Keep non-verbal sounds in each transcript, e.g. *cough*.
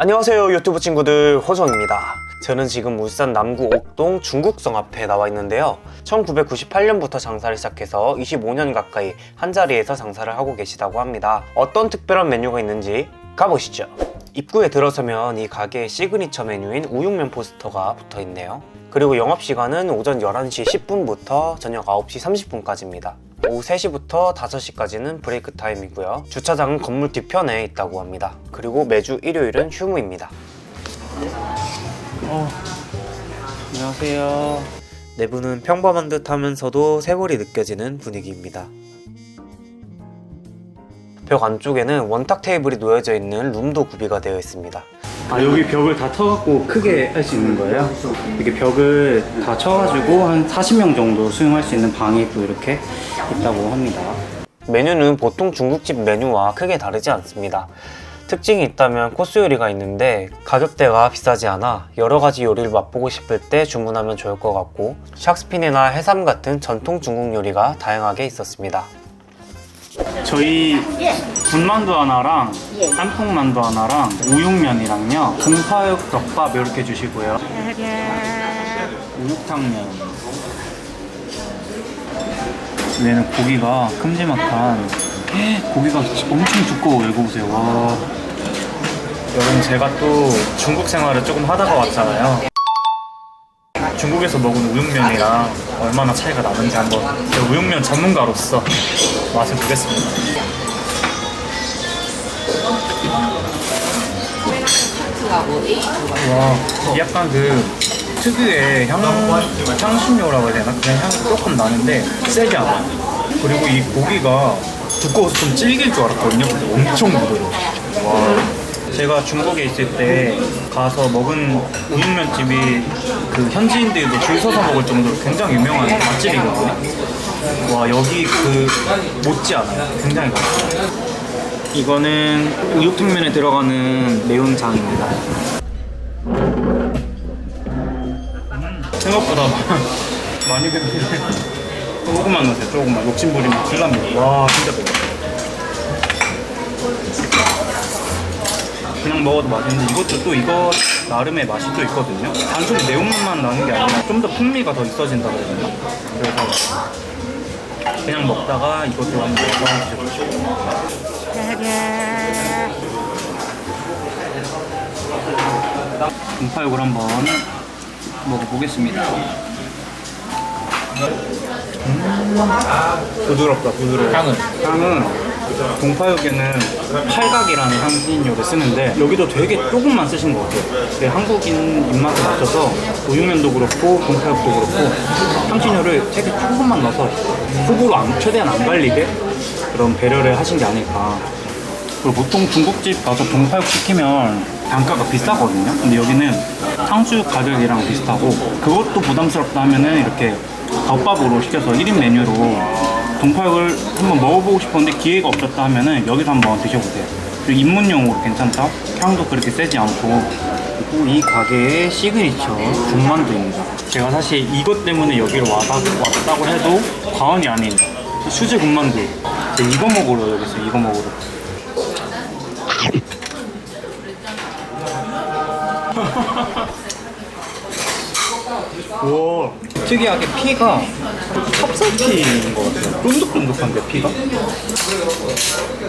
안녕하세요 유튜브 친구들. 호정입니다. 저는 지금 울산 남구 옥동 중국성 앞에 나와 있는데요. 1998년부터 장사를 시작해서 25년 가까이 한자리에서 장사를 하고 계시다고 합니다. 어떤 특별한 메뉴가 있는지 가보시죠. 입구에 들어서면 이 가게의 시그니처 메뉴인 우육면 포스터가 붙어 있네요. 그리고 영업시간은 오전 11시 10분부터 저녁 9시 30분까지입니다 오후 3시부터 5시까지는 브레이크 타임이고요. 주차장은 건물 뒤편에 있다고 합니다. 그리고 매주 일요일은 휴무입니다. 어, 안녕하세요. 내부는 평범한 듯 하면서도 세월이 느껴지는 분위기입니다. 벽 안쪽에는 원탁 테이블이 놓여져 있는 룸도 구비가 되어 있습니다. 아 여기 벽을 다 쳐갖고 크게 할 수 있는 거예요? 이렇게 벽을 다 쳐가지고 한 40명 정도 수용할 수 있는 방이 또 이렇게 있다고 합니다. 메뉴는 보통 중국집 메뉴와 크게 다르지 않습니다. 특징이 있다면 코스 요리가 있는데 가격대가 비싸지 않아 여러 가지 요리를 맛보고 싶을 때 주문하면 좋을 것 같고 샥스핀이나 해삼 같은 전통 중국 요리가 다양하게 있었습니다. 저희 군만두 하나랑 예. 깐풍만두 하나랑 우육면이랑요. 공파육 덮밥 이렇게 주시고요. 우육탕면. 얘는 고기가 큼지막한 고기가 엄청 두꺼워요 이거 보세요. 와. 여러분 제가 또 중국 생활을 조금 하다가 왔잖아요 중국에서 먹은 우육면이랑 얼마나 차이가 나는지 한번 제가 우육면 전문가로서 맛을 보겠습니다 와, 약간 그 특유의 향, 향신료라고 해야 되나? 그냥 향이 조금 나는데 세지 않아. 그리고 이 고기가 두꺼워서 좀 질길 줄 알았거든요. 근데 엄청 부드러워. 와. 제가 중국에 있을 때 가서 먹은 우육면집이 그 현지인들도 줄 서서 먹을 정도로 굉장히 유명한 맛집이거든요. 와, 여기 그 못지 않아요. 굉장히 맛있어요. 이거는 우육탕면에 들어가는 매운장입니다. 생각보다 *laughs* 많이 드는데 조금만 넣으세요. 조금만 욕심 부리면 납니다. 와 진짜 매워. 그냥 먹어도 맛있는데 이것도 또 이거 나름의 맛이 또 있거든요. 단순히 매운맛만 나는 게 아니라 좀 더 풍미가 더 있어진다 그래야 되나? 그래서 그냥 먹다가 이것도 한번 먹어보시고 공파육을 한번 먹어보겠습니다. 부드럽다, 부드러워. 향은? 향은 동파육에는 팔각이라는 향신료를 쓰는데 여기도 되게 조금만 쓰신 것 같아요. 근데 한국인 입맛에 맞춰서 우육면도 그렇고 동파육도 그렇고 향신료를 되게 조금만 넣어서 호불호 안, 최대한 안 갈리게 그런 배려를 하신 게 아닐까. 그리고 보통 중국집 가서 동파육 시키면 단가가 비싸거든요. 근데 여기는 탕수육 가격이랑 비슷하고 그것도 부담스럽다 하면은 이렇게 덮밥으로 시켜서 1인 메뉴로 동파육을 한번 먹어보고 싶었는데 기회가 없었다 하면은 여기서 한번 드셔보세요. 그리고 입문용으로 괜찮다. 향도 그렇게 세지 않고 그리고 이 가게의 시그니처 군만두입니다. 제가 사실 이것 때문에 여기로 왔다고 해도 과언이 아닌 수제 군만두. 이거 먹으러 여기 있어요. 이거 먹으러. *laughs* 와. 특이하게 피가 찹쌀피인 것 같아요. 쫀득쫀득한데 피가?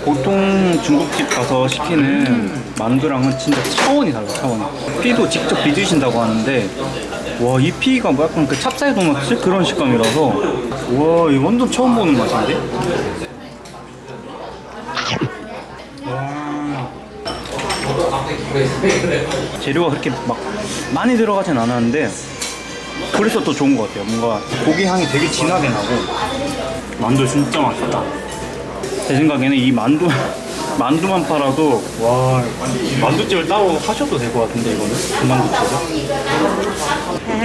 보통 중국집 가서 시키는 만두랑은 진짜 차원이 달라 차원이. 피도 직접 빚으신다고 하는데 와 이 피가 뭐 약간 그 찹쌀 도넛 그런 식감이라서 와 이거 완전 처음 보는 맛인데? 와. 재료가 그렇게 막 많이 들어가진 않았는데 그래서 더 좋은 것 같아요. 뭔가 고기 향이 되게 진하게 나고 만두 진짜 맛있다. 제 생각에는 이 만두 *laughs* 만두만 팔아도 와 만두집을 따로 하셔도 될 것 같은데 이거는 그 만두집을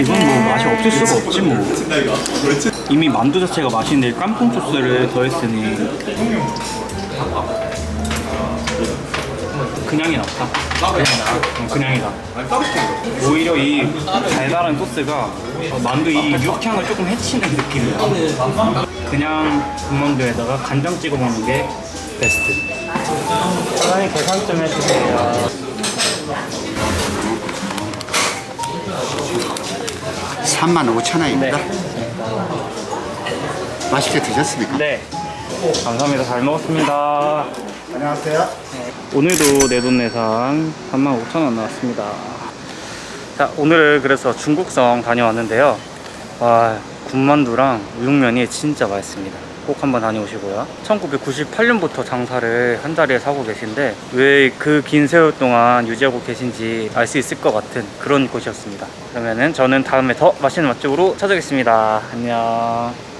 이건 뭐 맛이 없을 수가 없지 뭐 이미 만두 자체가 맛있는데 깐풍 소스를 더했으니 그냥이 낫다. 그냥이다. 어, 그냥이다. 오히려 이 달달한 소스가 만두 이 육향을 조금 해치는 느낌이야. 그냥 군만두에다가 간장 찍어 먹는 게 베스트. 사장님 계산 좀 해주세요. 3 5 0 0 0 원입니다. 맛있게 드셨습니까? 네. 감사합니다. 잘 먹었습니다. 안녕하세요. 오늘도 내돈내산 35,000원 나왔습니다. 자, 오늘은 그래서 중국성 다녀왔는데요. 와, 군만두랑 우육면이 진짜 맛있습니다. 꼭 한번 다녀오시고요. 1998년부터 장사를 한 자리에서 하고 계신데 왜 그 긴 세월 동안 유지하고 계신지 알 수 있을 것 같은 그런 곳이었습니다. 그러면은 저는 다음에 더 맛있는 맛집으로 찾아오겠습니다. 안녕.